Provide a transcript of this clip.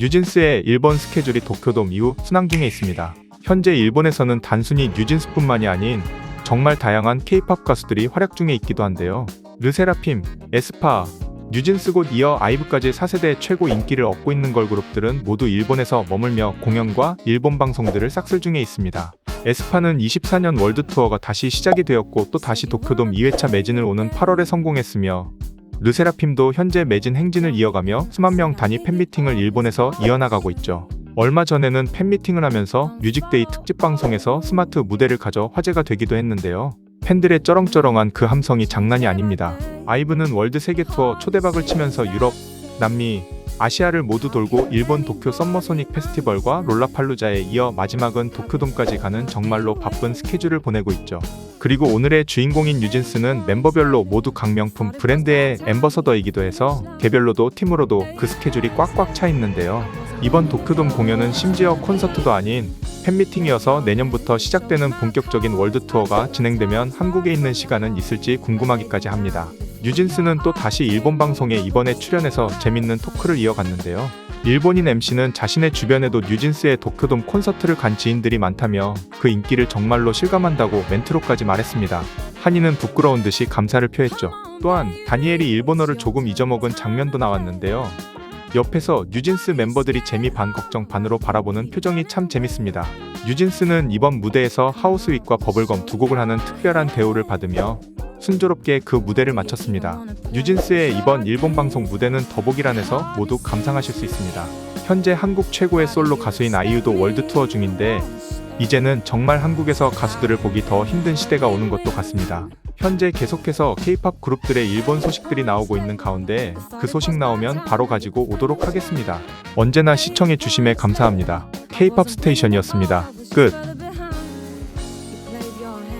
뉴진스의 일본 스케줄이 도쿄돔 이후 순항 중에 있습니다. 현재 일본에서는 단순히 뉴진스뿐만이 아닌 정말 다양한 K-팝 가수들이 활약 중에 있기도 한데요. 르세라핌, 에스파, 뉴진스 곧 이어 아이브까지 4세대 최고 인기를 얻고 있는 걸그룹들은 모두 일본에서 머물며 공연과 일본 방송들을 싹쓸 중에 있습니다. 에스파는 24년 월드 투어가 다시 시작이 되었고 또 다시 도쿄돔 2회차 매진을 오는 8월에 성공했으며 르세라핌도 현재 매진 행진을 이어가며 수만 명 단위 팬미팅을 일본에서 이어나가고 있죠. 얼마 전에는 팬미팅을 하면서 뮤직데이 특집 방송에서 스마트 무대를 가져 화제가 되기도 했는데요. 팬들의 쩌렁쩌렁한 그 함성이 장난이 아닙니다. 아이브는 월드 세계 투어 초대박을 치면서 유럽, 남미, 아시아를 모두 돌고 일본 도쿄 썸머소닉 페스티벌과 롤라팔루자에 이어 마지막은 도쿄돔까지 가는 정말로 바쁜 스케줄을 보내고 있죠. 그리고 오늘의 주인공인 뉴진스는 멤버별로 모두 강명품 브랜드의 엠버서더이기도 해서 개별로도 팀으로도 그 스케줄이 꽉꽉 차 있는데요. 이번 도쿄돔 공연은 심지어 콘서트도 아닌 팬미팅이어서 내년부터 시작되는 본격적인 월드 투어가 진행되면 한국에 있는 시간은 있을지 궁금하기까지 합니다. 뉴진스는 또 다시 일본 방송에 이번에 출연해서 재밌는 토크를 이어갔는데요. 일본인 MC는 자신의 주변에도 뉴진스의 도쿄돔 콘서트를 간 지인들이 많다며 그 인기를 정말로 실감한다고 멘트로까지 말했습니다. 한이는 부끄러운 듯이 감사를 표했죠. 또한 다니엘이 일본어를 조금 잊어먹은 장면도 나왔는데요. 옆에서 뉴진스 멤버들이 재미 반 걱정 반으로 바라보는 표정이 참 재밌습니다. 뉴진스는 이번 무대에서 하우스윅과 버블검 두 곡을 하는 특별한 대우를 받으며 순조롭게 그 무대를 마쳤습니다. 뉴진스의 이번 일본 방송 무대는 더보기란에서 모두 감상하실 수 있습니다. 현재 한국 최고의 솔로 가수인 아이유도 월드 투어 중인데 이제는 정말 한국에서 가수들을 보기 더 힘든 시대가 오는 것도 같습니다. 현재 계속해서 K-팝 그룹들의 일본 소식들이 나오고 있는 가운데 그 소식 나오면 바로 가지고 오도록 하겠습니다. 언제나 시청해 주심에 감사합니다. K-팝 스테이션이었습니다. 끝.